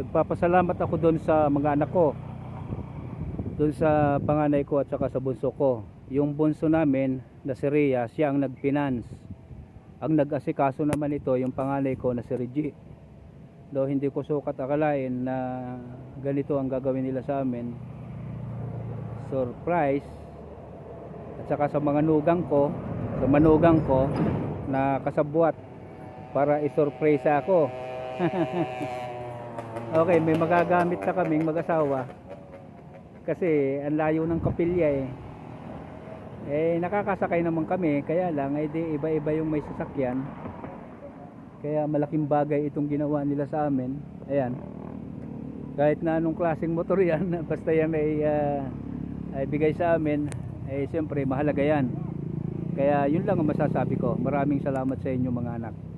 nagpapasalamat ako doon sa mga anak ko. Doon sa panganay ko at saka sa bunso ko. Yung bunso namin na si Rhea, siya ang nag-finance. Ang nag-asikaso naman ito, yung panganay ko na si Reggie. Though hindi ko sukat akalain na ganito ang gagawin nila sa amin. Surprise. At saka sa mga nugang ko, sa manugang ko na kasabwat para isurprise ako. okay, may magagamit na kaming mag-asawa. Kasi ang layo ng kapilya eh. Eh nakakasakay naman kami, kaya lang eh di iba-iba yung may sasakyan. Kaya malaking bagay itong ginawa nila sa amin. Ayan. Kahit na anong klaseng motor yan, basta yan ay, ah, ay bigay sa amin, eh siyempre mahalaga yan. Kaya yun lang ang masasabi ko. Maraming salamat sa inyo mga anak.